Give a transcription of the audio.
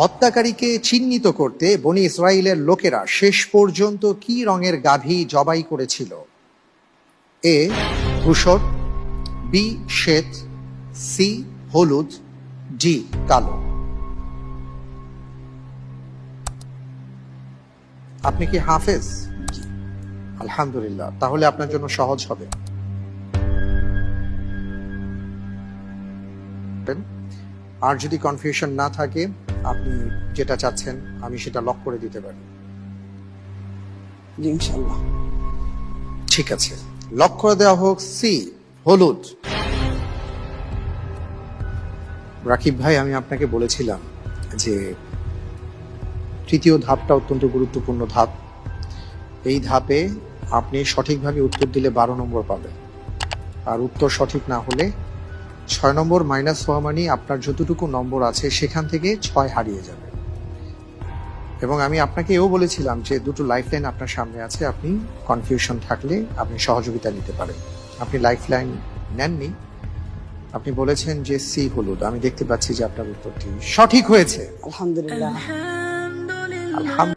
হত্যাকারীকে চিহ্নিত করতে বনি ইসরায়েলের লোকেরা শেষ পর্যন্ত কি রঙের গাভী জবাই করেছিল? এ ধূসর বি শ্বেত সি হলুদ ডি কালো। আপনি কি হাফেজ? আলহামদুলিল্লাহ তাহলে আপনার জন্য সহজ হবে। আর যদি কনফিউশন না থাকে আপনি যেটা চাচ্ছেন, আমি সেটা লক করে দিতে পারি। ইনশাল্লাহ ঠিক আছে। লক করে দেওয়া হোক সি হলুদ। রাকিব ভাই, আমি আপনাকে বলেছিলাম যে তৃতীয় ধাপটা অত্যন্ত গুরুত্বপূর্ণ ধাপ। এই ধাপে আপনি সঠিকভাবে উত্তর দিলে বারো নম্বর পাবেন। আর উত্তর সঠিক না হলে ছয় নম্বর মাইনাস হওয়া মানে আপনার যতটুকু নম্বর আছে সেখান থেকে ছয় হারিয়ে যাবে। এবং আমি আপনাকে এও বলেছিলাম যে দুটো লাইফ লাইন আপনার সামনে আছে আপনি কনফিউশন থাকলে আপনি সহযোগিতা নিতে পারেন। আপনি লাইফ লাইন নেননি। আপনি বলেছেন যে সি হলুদ। আমি দেখতে পাচ্ছি যে আপনার উত্তরটি সঠিক হয়েছে। আলহামদুলিল্লাহ। আলহামদুলিল্লাহ।